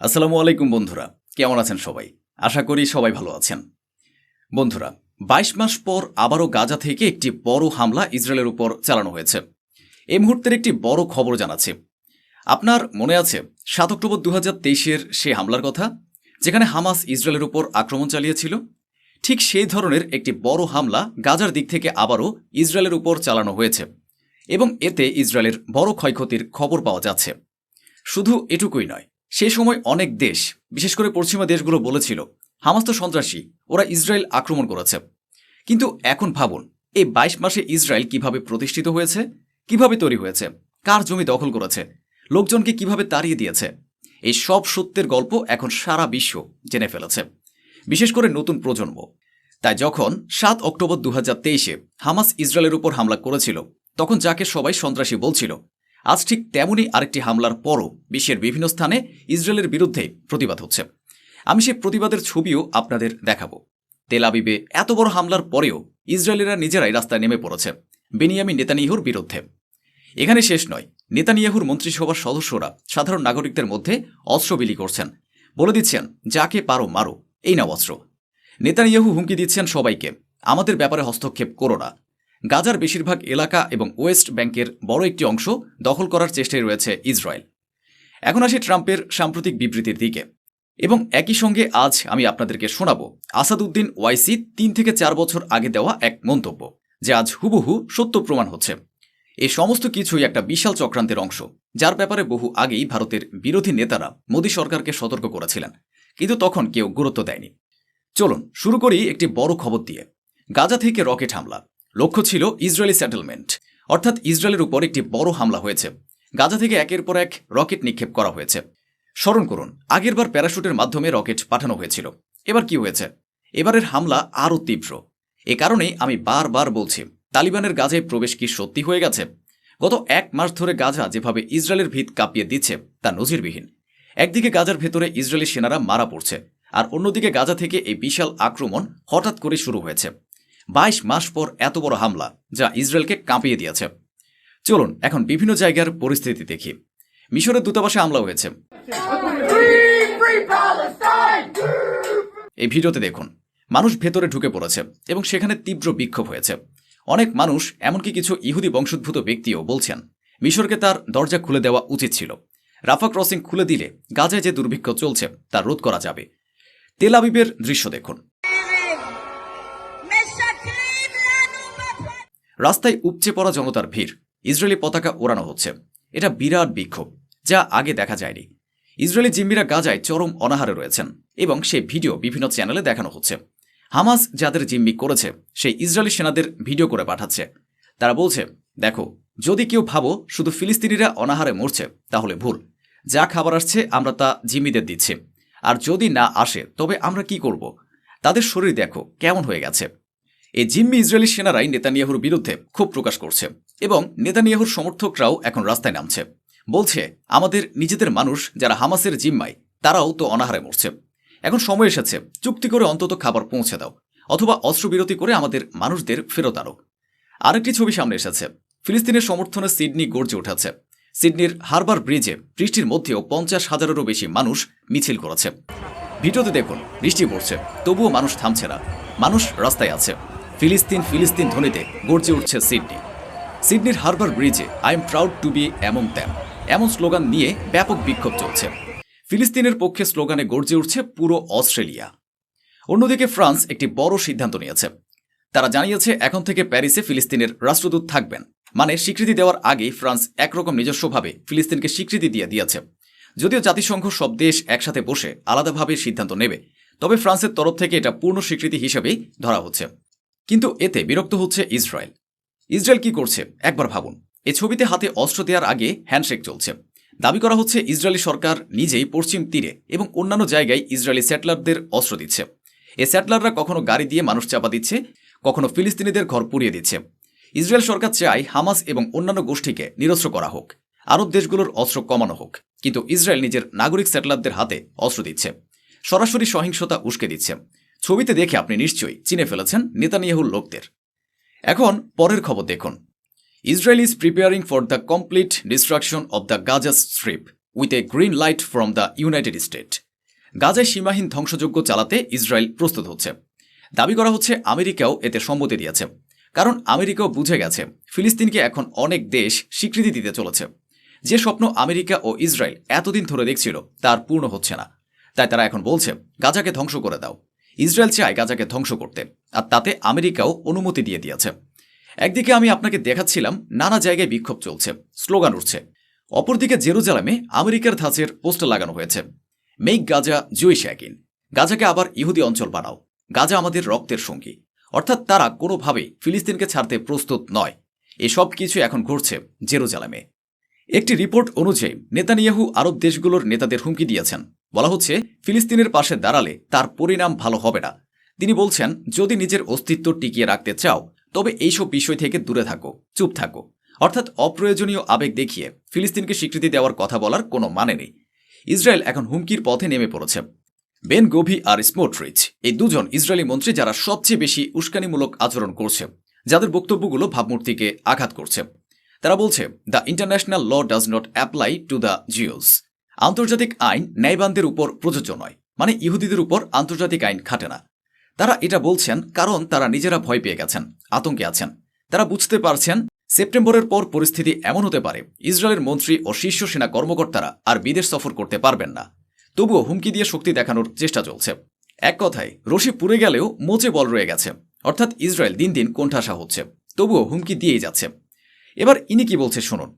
আসসালামু আলাইকুম বন্ধুরা, কেমন আছেন সবাই? আশা করি সবাই ভালো আছেন। বন্ধুরা, বাইশ মাস পর আবারও গাজা থেকে একটি বড় হামলা ইসরায়েলের উপর চালানো হয়েছে। এই মুহূর্তের একটি বড় খবর জানাচ্ছে। আপনার মনে আছে, সাত অক্টোবর দু হাজার তেইশের সে হামলার কথা, যেখানে হামাস ইসরায়েলের উপর আক্রমণ চালিয়েছিল? ঠিক সেই ধরনের একটি বড় হামলা গাজার দিক থেকে আবারও ইসরায়েলের উপর চালানো হয়েছে এবং এতে ইসরায়েলের বড় ক্ষয়ক্ষতির খবর পাওয়া যাচ্ছে। শুধু এটুকুই নয় সেই সময় অনেক দেশ, বিশেষ করে পশ্চিমা দেশগুলো বলেছিল, হামাস তো সন্ত্রাসী, ওরা ইসরায়েল আক্রমণ করেছে। কিন্তু এখন ভাবুন, এই বাইশ মাসে ইসরায়েল কীভাবে প্রতিষ্ঠিত হয়েছে, কীভাবে তৈরি হয়েছে, কার জমি দখল করেছে, লোকজনকে কীভাবে তাড়িয়ে দিয়েছে, এই সব সত্যের গল্প এখন সারা বিশ্ব জেনে ফেলেছে, বিশেষ করে নতুন প্রজন্ম। তাই যখন সাত অক্টোবর দু হাজার তেইশে হামাস ইসরায়েলের উপর হামলা করেছিল, তখন যাকে সবাই সন্ত্রাসী বলছিল আজ ঠিক তেমনই আরেকটি হামলার পরও বিশ্বের বিভিন্ন স্থানে ইসরায়েলের বিরুদ্ধে প্রতিবাদ হচ্ছে। আমি সেই প্রতিবাদের ছবিও আপনাদের দেখাবো। তেল আবিবে এত বড় হামলার পরেও ইসরায়েলিরা নিজেরাই রাস্তায় নেমে পড়েছে বেনিয়ামি নেতানিয়াহুর বিরুদ্ধে। এখানে শেষ নয়, নেতানিয়াহুর মন্ত্রিসভার সদস্যরা সাধারণ নাগরিকদের মধ্যে অস্ত্র বিলি করছেন। বলে দিচ্ছেন, যাকে পারো মারো, এই নাও অস্ত্র। নেতানিয়াহু হুমকি দিচ্ছেন সবাইকে, আমাদের ব্যাপারে হস্তক্ষেপ করো না। গাজার বেশিরভাগ এলাকা এবং ওয়েস্ট ব্যাংকের বড় একটি অংশ দখল করার চেষ্টায় রয়েছে ইসরায়েল। এখন আসি ট্রাম্পের সাম্প্রতিক বিবৃতির দিকে। এবং একই সঙ্গে আজ আমি আপনাদেরকে শোনাব আসাদুদ্দিন ওয়াইসি তিন থেকে চার বছর আগে দেওয়া এক মন্তব্য, যে আজ হুবহু সত্য প্রমাণ হচ্ছে। এই সমস্ত কিছুই একটা বিশাল চক্রান্তের অংশ, যার ব্যাপারে বহু আগেই ভারতের বিরোধী নেতারা মোদী সরকারকে সতর্ক করেছিলেন, কিন্তু তখন কেউ গুরুত্ব দেয়নি। চলুন, শুরু করি একটি বড় খবর দিয়ে। গাজা থেকে রকেট হামলা। লক্ষ্য ছিল ইসরায়েলি সেটেলমেন্ট অর্থাৎ ইসরায়েলের উপর একটি বড় হামলা হয়েছে। গাজা থেকে একের পর এক রকেট নিক্ষেপ করা হয়েছে। স্মরণ করুন আগেরবার প্যারাশুটের মাধ্যমে রকেট পাঠানো হয়েছিল। এবার কি হয়েছে? এবারের হামলা আরও তীব্র। এ কারণেই আমি বারবার বলছি, তালিবানের গাজায় প্রবেশ কি সত্যি হয়ে গেছে? গত এক মাস ধরে গাজা যেভাবে ইসরায়েলের ভিত কাঁপিয়ে দিচ্ছে, তা নজিরবিহীন। একদিকে গাজার ভেতরে ইসরায়েলি সেনারা মারা পড়ছে, আর অন্যদিকে গাজা থেকে এই বিশাল আক্রমণ হঠাৎ করে শুরু হয়েছে। বাইশ মাস পর এত বড় হামলা যা ইসরায়েলকে কাঁপিয়ে দিয়েছে। চলুন এখন বিভিন্ন জায়গার পরিস্থিতি দেখি। মিশরের দূতাবাসে হামলা হয়েছে! এই ভিডিওতে দেখুন, মানুষ ভেতরে ঢুকে পড়েছে এবং সেখানে তীব্র বিক্ষোভ হয়েছে। অনেক মানুষ, এমনকি কিছু ইহুদি বংশোদ্ভূত ব্যক্তিও বলছেন, মিশরকে তার দরজা খুলে দেওয়া উচিত ছিল। রাফা ক্রসিং খুলে দিলে গাজায় যে দুর্ভিক্ষ চলছে, তা রোধ করা যাবে। তেল আবিবের দৃশ্য দেখুন। রাস্তায় উপচে পড়া জনতার ভিড়, ইসরায়েলি পতাকা ওড়ানো হচ্ছে। এটা বিরাট বিক্ষোভ, যা আগে দেখা যায়নি। ইসরায়েলি জিম্মিরা গাজায় চরম অনাহারে রয়েছেন, এবং সেই ভিডিও বিভিন্ন চ্যানেলে দেখানো হচ্ছে। হামাস যাদের জিম্মি করেছে, সেই ইসরায়েলি সেনাদের ভিডিও করে পাঠাচ্ছে। তারা বলছে, দেখো, যদি কেউ ভাবো শুধু ফিলিস্তিনিরা অনাহারে মরছে, তাহলে ভুল। যা খাবার আসছে, আমরা তা জিম্মিদের দিচ্ছি। আর যদি না আসে, তবে আমরা কি করব? তাদের শরীর দেখো, কেমন হয়ে গেছে। এই জিম্মি ইসরায়েলি সেনারাই নেতানিয়াহুর বিরুদ্ধে ক্ষোভ প্রকাশ করছে এবং নেতানিয়াহুর সমর্থকরাও এখন রাস্তায় নামছে। বলছে, আমাদের নিজেদের মানুষ যারা হামাসের জিম্মায়, তারাও তো অনাহারে মরছে। এখন সময় এসেছে, চুক্তি করে অন্তত খাবার পৌঁছে দাও, অথবা অস্ত্রবিরতি করে আমাদের মানুষদের ফেরত আনো। আরেকটি ছবি সামনে এসেছে। ফিলিস্তিনের সমর্থনে সিডনি গর্জে উঠেছে। সিডনির হারবার ব্রিজে বৃষ্টির মধ্যেও পঞ্চাশ হাজারেরও বেশি মানুষ মিছিল করেছে। ভিডিওতে দেখুন, বৃষ্টি পড়ছে, তবুও মানুষ থামছে না। মানুষ রাস্তায় আছে। ফিলিস্তিন ফিলিস্তিন ধ্বনিতে গর্জে উঠছে সিডনি। সিডনির হারবার ব্রিজে I am proud to be এমন দ্যাম এমন স্লোগান নিয়ে ব্যাপক বিক্ষোভ চলছে। ফিলিস্তিনের পক্ষে স্লোগানে গর্জে উঠছে পুরো অস্ট্রেলিয়া। অন্যদিকে ফ্রান্স একটি বড় সিদ্ধান্ত নিয়েছে। তারা জানিয়েছে, এখন থেকে প্যারিসে ফিলিস্তিনের রাষ্ট্রদূত থাকবেন। মানে স্বীকৃতি দেওয়ার আগেই ফ্রান্স একরকম নিজস্বভাবে ফিলিস্তিনকে স্বীকৃতি দিয়ে দিয়েছে। যদিও জাতিসংঘ সব দেশ একসাথে বসে আলাদাভাবে সিদ্ধান্ত নেবে, তবে ফ্রান্সের তরফ থেকে এটা পূর্ণ স্বীকৃতি হিসেবেই ধরা হচ্ছে। কিন্তু এতে বিরক্ত হচ্ছে ইসরায়েল। ইসরায়েল কি করছে? একবার ভাবুন। এ ছবিতে হাতে অস্ত্র দেওয়ার আগে হ্যান্ডশেক চলছে। দাবি করা হচ্ছে ইসরায়েলি সরকার নিজেই পশ্চিম তীরে এবং অন্যান্য জায়গায় ইসরায়েলি স্যাটলারদের অস্ত্র দিচ্ছে। এ স্যাটলাররা কখনো গাড়ি দিয়ে মানুষ চাপা দিচ্ছে, কখনো ফিলিস্তিনিদের ঘর পুড়িয়ে দিচ্ছে। ইসরায়েল সরকার চায় হামাস এবং অন্যান্য গোষ্ঠীকে নিরস্ত্র করা হোক, আরব দেশগুলোর অস্ত্র কমানো হোক, কিন্তু ইসরায়েল নিজের নাগরিক স্যাটলারদের হাতে অস্ত্র দিচ্ছে। সরাসরি সহিংসতা উস্কে দিচ্ছে। ছবিতে দেখে আপনি নিশ্চয়ই চিনে ফেলেছেন নেতানিয়াহুর লোকদের। এখন পরের খবর দেখুন। Israel is preparing for the complete destruction of the Gaza strip with a green light from the United State গাজায় সীমাহীন ধ্বংসযজ্ঞ চালাতে ইসরায়েল প্রস্তুত হচ্ছে। দাবি করা হচ্ছে আমেরিকাও এতে সম্মতি দিয়েছে। কারণ আমেরিকাও বুঝে গেছে, ফিলিস্তিনকে এখন অনেক দেশ স্বীকৃতি দিতে চলেছে। যে স্বপ্ন আমেরিকা ও ইসরায়েল এতদিন ধরে দেখছিল, তার পূর্ণ হচ্ছে না। তাই তারা এখন বলছে, গাজাকে ধ্বংস করে দাও। ইসরায়েল চায় গাজাকে ধ্বংস করতে, আর তাতে আমেরিকাও অনুমতি দিয়ে দিয়েছে। একদিকে আমি আপনাকে দেখাচ্ছিলাম, নানা জায়গায় বিক্ষোভ চলছে, স্লোগান উঠছে। অপরদিকে জেরুজালেমে আমেরিকার ধাঁচের পোস্টার লাগানো হয়েছে, মেক গাজা জুইশ একইন গাজাকে আবার ইহুদি অঞ্চল বানাও। গাজা আমাদের রক্তের সঙ্গী। অর্থাৎ তারা কোনোভাবেই ফিলিস্তিনকে ছাড়তে প্রস্তুত নয়। এসব কিছু এখন ঘটছে জেরুজালেমে। একটি রিপোর্ট অনুযায়ী, নেতানিয়াহু আরব দেশগুলোর নেতাদের হুমকি দিয়েছেন। বলা হচ্ছে, ফিলিস্তিনের পাশে দাঁড়ালে তার পরিণাম ভালো হবে না। তিনি বলছেন, যদি নিজের অস্তিত্ব টিকিয়ে রাখতে চাও, তবে এইসব বিষয় থেকে দূরে থাকো, চুপ থাকো। অর্থাৎ অপ্রয়োজনীয় আবেগ দেখিয়ে ফিলিস্তিনকে স্বীকৃতি দেওয়ার কথা বলার কোনো মানে নেই। ইসরায়েল এখন হুমকির পথে নেমে পড়েছে। বেন গোভি আর স্মোট্রিচ, এই দুজন ইসরায়েলি মন্ত্রী যারা সবচেয়ে বেশি উস্কানিমূলক আচরণ করছে, যাদের বক্তব্যগুলো ভাবমূর্তিকে আঘাত করছে। তারা বলছে, the international law does not apply to the Jews. আন্তর্জাতিক আইন ন্যায়বানদের উপর প্রযোজ্য নয় মানে ইহুদিদের উপর আন্তর্জাতিক আইন খাটে না। তারা এটা বলছেন কারণ তারা নিজেরা ভয় পেয়ে গেছেন, আতঙ্কে আছেন। তারা বুঝতে পারছেন সেপ্টেম্বরের পর পরিস্থিতি এমন হতে পারে, ইসরায়েলের মন্ত্রী ও শীর্ষ সেনা কর্মকর্তারা আর বিদেশ সফর করতে পারবেন না। তবুও হুমকি দিয়ে শক্তি দেখানোর চেষ্টা চলছে। এক কথায়, রশি পুড়ে গেলেও মোচে বল রয়ে গেছে, অর্থাৎ ইসরায়েল দিন দিন কোণঠাসা হচ্ছে, তবুও হুমকি দিয়েই যাচ্ছে। এবার ইনি কি বলছে শুনুন।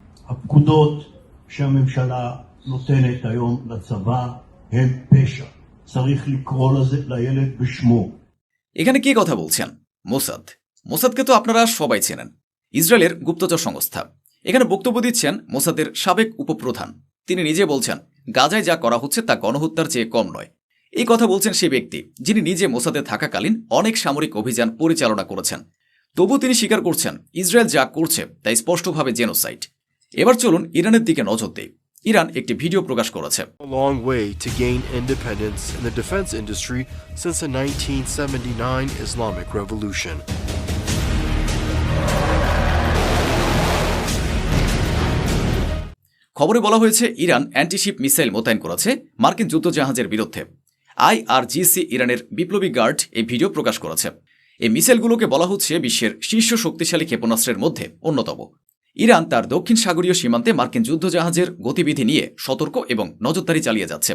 נותנת היום לצבא הן פשע. צריך לקרוא לזה, לילד בשמו. এখানে কে কথা বলছেন মোসাদ মোসাদকে তো আপনারা সবাই চেনেন ইসরায়েলের গুপ্তচর সংস্থা এখানে বক্তব্য দিচ্ছেন মোসাদের সাবেক উপপ্রধান তিনি নিজে বলছেন গাজায় যা করা হচ্ছে তা গণহত্যার চেয়ে কম নয় এই কথা বলছেন সেই ব্যক্তি যিনি নিজে মোসাদে থাকাকালীন অনেক সামরিক অভিযান পরিচালনা করেছেন তবু তিনি স্বীকার করছেন ইসরায়েল যা করছে তা স্পষ্টভাবে জেনোসাইট এবার চলুন ইরানের দিকে নজর দেই ইরান একটি ভিডিও প্রকাশ করেছে। Long way to gain independence in the defense industry since the 1979 Islamic Revolution. খবরে বলা হয়েছে ইরান অ্যান্টিশিপ মিসাইল মোতায়েন করেছে মার্কিন যুদ্ধজাহাজের বিরুদ্ধে। আইআরজিসি ইরানের বিপ্লবী গার্ড এই ভিডিও প্রকাশ করেছে। এই মিসাইলগুলোকে বলা হচ্ছে বিশ্বের শীর্ষ শক্তিশালী ক্ষেপণাস্ত্রের মধ্যে অন্যতম। ইরান তার দক্ষিণ সাগরীয় সীমান্তে মার্কিন যুদ্ধজাহাজের গতিবিধি নিয়ে সতর্ক এবং নজরদারি চালিয়ে যাচ্ছে।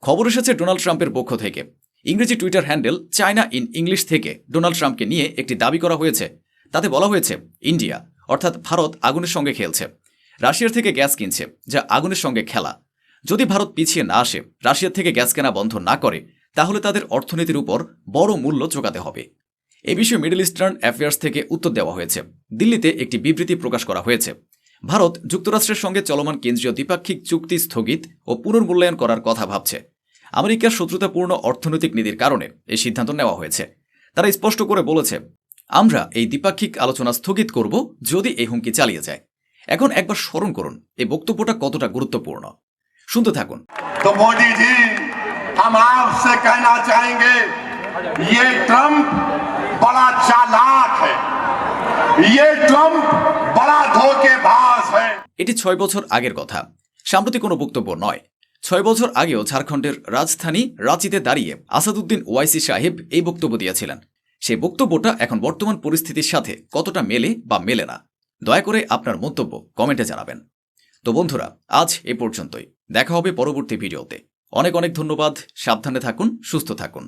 খবর এসেছে ডোনাল্ড ট্রাম্পের পক্ষ থেকে। ইংরেজি Twitter handle China in English থেকে ডোনাল্ড ট্রাম্পকে নিয়ে একটি দাবি করা হয়েছে। তাতে বলা হয়েছে, ইন্ডিয়া, অর্থাৎ ভারত আগুনের সঙ্গে খেলছে। রাশিয়ার থেকে গ্যাস কিনছে, যা আগুনের সঙ্গে খেলা। যদি ভারত পিছিয়ে না আসে, রাশিয়ার থেকে গ্যাস কেনা বন্ধ না করে, তাহলে তাদের অর্থনীতির উপর বড় মূল্য চোকাতে হবে। এ বিষয়ে মিডল ইস্টার্ন অ্যাফেয়ার্স থেকে উত্তর দেওয়া হয়েছে দিল্লিতে একটি বিবৃতি প্রকাশ করা হয়েছে ভারত যুক্তরাষ্ট্রের সঙ্গে চলমান কেন্দ্রীয় দ্বিপাক্ষিক চুক্তি স্থগিত ও পুনর্মূল্যায়ন করার কথা ভাবছে আমেরিকার শত্রুতাপূর্ণ অর্থনৈতিক নীতির কারণে এই সিদ্ধান্ত নেওয়া হয়েছে তারা স্পষ্ট করে বলেছে আমরা এই দ্বিপাক্ষিক আলোচনা স্থগিত করব যদি এই হুমকি চালিয়ে যায় এখন একবার স্মরণ করুন এই বক্তব্যটা কতটা গুরুত্বপূর্ণ শুনতে থাকুন तो मोदी जी हम आपसे कहना चाहेंगे ये ट्रंप बड़ा चालाक है ये ट्रंप बड़ा धोखेबाज है এটি ছয় বছর আগের কথা সাম্প্রতিক কোনো বক্তব্য নয় ছয় বছর আগেও ঝাড়খণ্ডের রাজধানী রাঁচিতে দাঁড়িয়ে আসাদুদ্দিন ওয়াইসি সাহেব এই বক্তব্য দিয়েছিলেন সেই বক্তব্যটা এখন বর্তমান পরিস্থিতির সাথে কতটা মেলে বা মেলে না দয়া করে আপনার মন্তব্য কমেন্টে জানাবেন তো বন্ধুরা আজ এ পর্যন্তই দেখা হবে পরবর্তী ভিডিওতে অনেক অনেক ধন্যবাদ সাবধানে থাকুন সুস্থ থাকুন